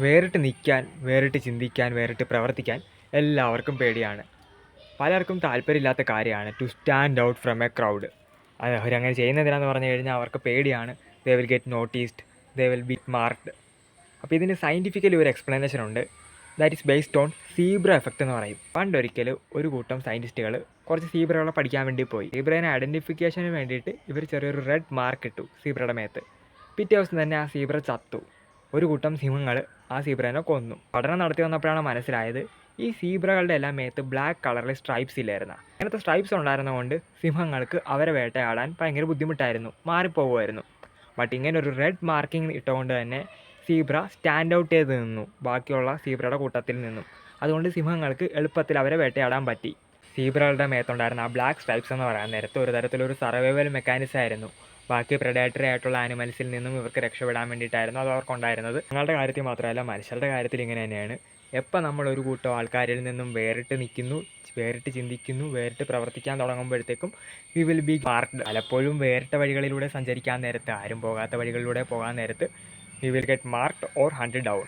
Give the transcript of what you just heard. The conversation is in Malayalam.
വേറിട്ട് നിൽക്കാൻ വേറിട്ട് ചിന്തിക്കാൻ വേറിട്ട് പ്രവർത്തിക്കാൻ എല്ലാവർക്കും പേടിയാണ്. പലർക്കും താല്പര്യമില്ലാത്ത കാര്യമാണ് to stand out from a crowd അവരങ്ങനെ ചെയ്യുന്നതിനാന്ന് പറഞ്ഞു കഴിഞ്ഞാൽ അവർക്ക് പേടിയാണ്. They will get noticed they will be marked അപ്പോൾ ഇതിന് സയന്റിഫിക്കലി ഒരു എക്സ്പ്ലനേഷൻ ഉണ്ട്. That is based on zebra effect എന്ന് പറയും. പണ്ടൊരിക്കൽ ഒരു കൂട്ടം സയന്റിസ്റ്റുകൾ കുറച്ച് സീബ്രകളെ പഠിക്കാൻ വേണ്ടി പോയി. സീബ്രേനെ ഐഡന്റിഫിക്കേഷന് വേണ്ടിയിട്ട് ഇവർ ചെറിയൊരു റെഡ് മാർക്ക് ഇട്ടു സീബ്രയുടെ മേത്ത്. പിറ്റേ ദിവസം തന്നെ ആ സീബ്ര ചത്തു. ഒരു കൂട്ടം സിംഹങ്ങൾ ആ സീബ്രേനെ കൊന്നു. പഠനം നടത്തി വന്നപ്പോഴാണ് മനസ്സിലായത് ഈ സീബ്രകളുടെ എല്ലാം മേത്ത് ബ്ലാക്ക് കളറിൽ സ്ട്രൈപ്സ് ഇല്ലായിരുന്നു. അങ്ങനത്തെ സ്ട്രൈപ്സ് ഉണ്ടായിരുന്നതുകൊണ്ട് സിംഹങ്ങൾക്ക് അവരെ വേട്ടയാടാൻ ഭയങ്കര ബുദ്ധിമുട്ടായിരുന്നു. മാറിപ്പോകുമായിരുന്നു. ബട്ട് ഇങ്ങനെ ഒരു റെഡ് മാർക്കിംഗ് ഇട്ടുകൊണ്ട് തന്നെ സീബ്ര സ്റ്റാൻഡ് ഔട്ട് ചെയ്ത് നിന്നു. ബാക്കിയുള്ള സീബ്രയുടെ കൂട്ടത്തിൽ നിന്നും. അതുകൊണ്ട് സിംഹങ്ങൾക്ക് എളുപ്പത്തിൽ അവരെ വേട്ടയാടാൻ പറ്റി. സീബ്രകളുടെ മേത്തുണ്ടായിരുന്ന ആ ബ്ലാക്ക് സ്ട്രൈപ്സ് എന്ന് പറയാൻ നേരത്തെ ഒരു തരത്തിലൊരു സർവൈവൽ മെക്കാനിസം ആയിരുന്നു. ബാക്കി പ്രഡേറ്ററി ആയിട്ടുള്ള ആനിമൽസിൽ നിന്നും ഇവർക്ക് രക്ഷപ്പെടാൻ വേണ്ടിയിട്ടായിരുന്നു അത് അവർക്കുണ്ടായിരുന്നത്. ഞങ്ങളുടെ കാര്യത്തിൽ മാത്രമല്ല മനുഷ്യരുടെ കാര്യത്തിൽ ഇങ്ങനെ തന്നെയാണ്. എപ്പോൾ നമ്മൾ ഒരു കൂട്ടം ആൾക്കാരിൽ നിന്നും വേറിട്ട് നിൽക്കുന്നു വേറിട്ട് ചിന്തിക്കുന്നു വേറിട്ട് പ്രവർത്തിക്കാൻ തുടങ്ങുമ്പോഴത്തേക്കും വി വിൽ ബി പാർട്ട് പലപ്പോഴും വേറിട്ട വഴികളിലൂടെ സഞ്ചരിക്കാൻ നേരത്ത് ആരും പോകാത്ത വഴികളിലൂടെ പോകാൻ നേരത്ത് we will get marked or hundred down